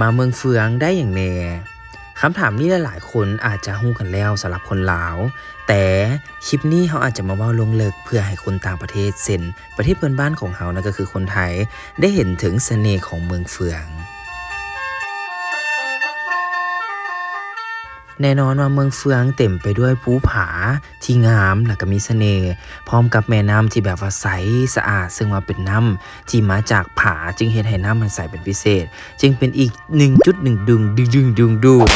มาเมืองเฟืองได้อย่างแน่คำถามนี้หลายๆคนอาจจะฮู้กันแล้วสำหรับคนลาว แต่คลิปนี้เขาอาจจะมาเว่าลงเลิกเพื่อให้คนต่างประเทศเซนประเทศเพื่อนบ้านของเขานั่นก็คือคนไทย ได้เห็นถึงเสน่ห์ของเมืองเฟือง แน่นอนว่าเมืองเฟืองเต็มไปด้วยภูผาที่งามและก็มีเสน่ห์พร้อมกับแม่น้ำที่แบบว่าใสสะอาด ซึ่งว่าเป็นน้ำที่มาจากผาจึงเห็นให้น้ำมันใสเป็นพิเศษ จึงเป็นอีกหนึ่งจุดหนึ่งดึงดึงดึงดึงดูด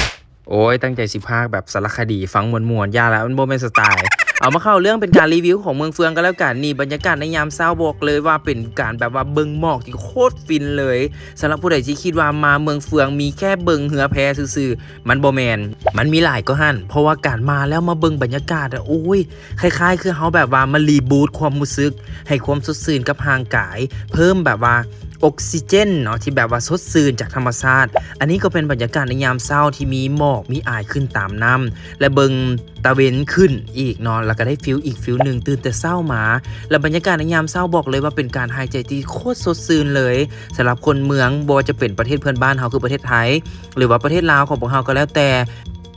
โอ้ยตั้งใจสิภาคแบบสารคดีฟังมวนมวนยาแล้วมันโบเป็นสไตล์ เอามาเข้าเรื่องเป็นการรีวิวของเมืองเฟืองกันแล้วกันนี่บรรยากาศในยามเช้าบอกเลยว่าเป็นการแบบว่าเบิงหมอกที่โคตรฟินเลยสำหรับผู้ใดที่คิดว่ามาเมืองเฟืองมีแค่เบิงเหือแพซื่อๆมันโบแมนมันมีหลายก็หันเพราะว่าการมาแล้วมาเบิงบรรยากาศอะโอ้ยคล้ายๆ คือเขาแบบว่ามารีบูตความรู้สึก ให้ความสดชื่นกับห่างกาย เพิ่มแบบว่า ออกซิเจนเนาะที่แบบว่าสดชื่นจากธรรมชาติ อันนี้ก็เป็นบรรยากาศในยามเช้าที่มีหมอกมีอายขึ้นตามน้ำและเบิงตะเวนขึ้นอีกเนาะแล้วก็ได้ฟิลอีกฟิลหนึ่งตื่นแต่เช้ามา และบรรยากาศในยามเช้าบอกเลยว่าเป็นการหายใจที่โคตรสดชื่นเลยสำหรับคนเมืองบ่จะเป็นประเทศเพื่อนบ้านเขาคือประเทศไทย หรือว่าประเทศลาวของพวกเราก็แล้วแต่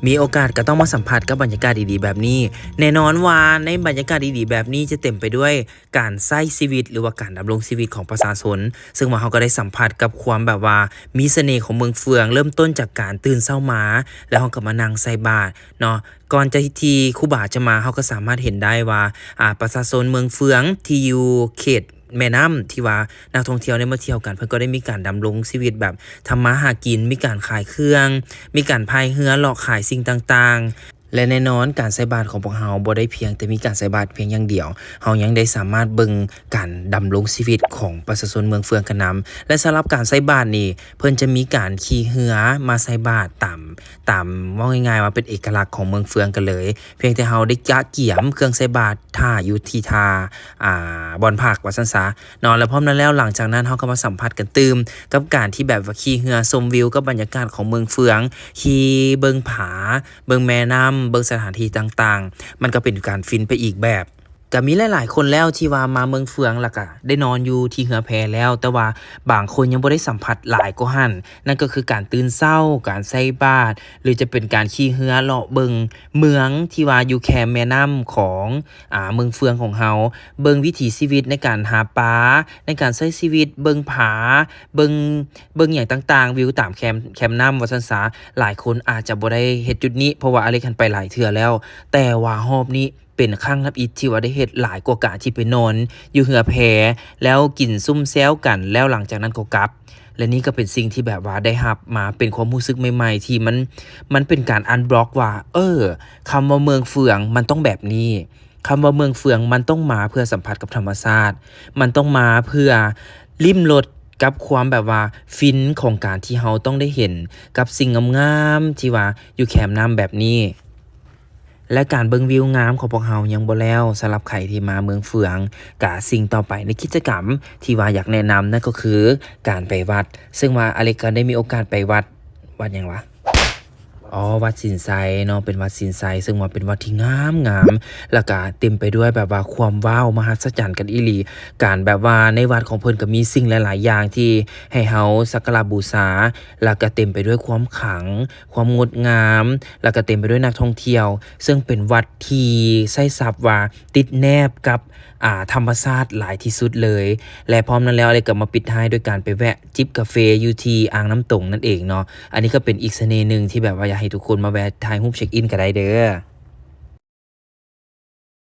มีโอกาสก็ต้องมาสัมผัสกับบรรยากาศดีๆแบบนี้ แน่นอนว่าในบรรยากาศดีๆแบบนี้จะเต็มไปด้วยการใช้ชีวิต หรือว่าการดำรงชีวิตของประชาชนซึ่งว่าเขาก็ได้สัมผัสกับความแบบว่า มีเสน่ห์ของเมืองเฟือง เริ่มต้นจากการตื่นเช้ามา แล้วเขาก็มานั่งใส่บาตรเนาะก่อนจะทีครูบาจะมาเขาก็สามารถเห็นได้ว่าอ่าประชาชนเมืองเฟืองที่อยู่เขต แม่น้ำที่ว่านักท่องเที่ยวได้มาเที่ยวกัน เพื่อนก็ได้มีการดำรงชีวิตแบบทำมาหากิน มีการขายเครื่อง มีการพายเรือหลอกขายสิ่งต่างๆ และแน่นอนการใส่บาตรของพวกเฮาบ่ได้เพียงแต่มีการใส่บาตรเพียงอย่างเดียว เฮายังได้สามารถเบิ่งการดำรงชีวิตของประชาชนเมืองเฟืองกันนำและสำหรับการใส่บาตรนี่เพิ่นจะมีการขี่เรือมาใส่บาตรตามตามว่าง่ายๆว่าเป็นเอกลักษณ์ของเมืองเฟืองกันเลย เพียงแต่เฮาได้กะเกี่ยมเครื่องใส่บาตรท่าอยู่ที่ท่าอ่าบอนผักว่าซั่นซะนอนแล้วพร้อมนั้นแล้วหลังจากนั้นเขาก็มาสัมผัสกันตืมกับการที่แบบว่าขี่เรือชมวิวกับบรรยากาศของเมืองเฟืองขี่เบิงผาเบิงแม่น้ำเบิงสถานที่ต่างๆ มันก็เป็นการฟินไปอีกแบบ ก็มีหลาย ๆ คนแล้วที่ว่ามาเมืองเฟืองล้วก็ได้นอนอยู่ที่เหือแพแล้ว แต่ว่าบางคนยังบ่ได้สัมผัสหลายก็หันนั่นก็คือการตื่นเศร้า การใส่บาตรหรือจะเป็นการขี่เรือเลาะเบิงเมืองที่ว่าอยู่แคมแม่น้ำของอ่าเมืองเฟืองของเฮาเบิงวิถีชีวิตในการหาปลาในการใช้ชีวิต เบิงผา เบิงเบิงอย่างต่าง ๆ วิวตามแคมแคมน้ำวัดสันสาหลายคนอาจจะบ่ได้เฮ็ดจุดนี้เพราะว่าอะไรกันไปหลายเทื่อแล้ว แต่ว่ารอบนี้ เป็นครั้งรับอิที่ว่าได้เฮ็ดหลายกว่ากะที่ไปนอน อยู่เหือแพแล้วกินซุ่มแซวกัน แล้วหลังจากนั้นก็กลับ และนี่ก็เป็นสิ่งที่แบบว่าได้รับมาเป็นความรู้สึกใหม่ๆ ที่มันมันเป็นการอันบล็อกว่า เออคำว่าเมืองเฟืองมันต้องแบบนี้คำว่าเมืองเฟืองมันต้องมาเพื่อสัมผัสกับธรรมชาติ มันต้องมาเพื่อลิ้มรสกับความแบบว่าฟินของการที่เราต้องได้เห็น กับสิ่งงามๆที่ว่าอยู่แคมน้ำแบบนี้ และการเบิงวิวงามของพวกเฮายังบ่แล้วสำหรับใครที่มาเมืองเฟืองกะสิ่งต่อไปในกิจกรรม ที่ว่าอยากแนะนำนั่นก็คือการไปวัด ซึ่งว่าอเล็กก็ได้มีโอกาสไปวัดวัดยังวะ อ๋อวัดสินไซเนาะเป็นวัดสินไซซึ่งว่าเป็นวัดที่งามงามแล้วก็เต็มไปด้วยแบบว่าความว้าวมหัศจรรย์กันอีหลี การแบบว่าในวัดของเพิ่นก็มีสิ่งหลาย ๆ อย่างที่ให้เฮาสักการะบูชาแล้วก็เต็มไปด้วยความขลัง ความงดงาม แล้วก็เต็มไปด้วยนักท่องเที่ยว ซึ่งเป็นวัดที่ใช้ศัพท์ว่าติดแนบกับอ่าธรรมชาติหลายที่สุดเลย และพร้อมนั้นแล้วอะไรก็มาปิดท้ายด้วยการไปแวะจิบกาแฟอยู่ที่อ่างน้ำตกนั่นเองเนาะอันนี้ก็เป็นอีกเสน่ห์หนึ่งที่แบบว่าอยากให้ทุกคนมาแวะถ่ายรูปเช็คอินกันได้เด้อ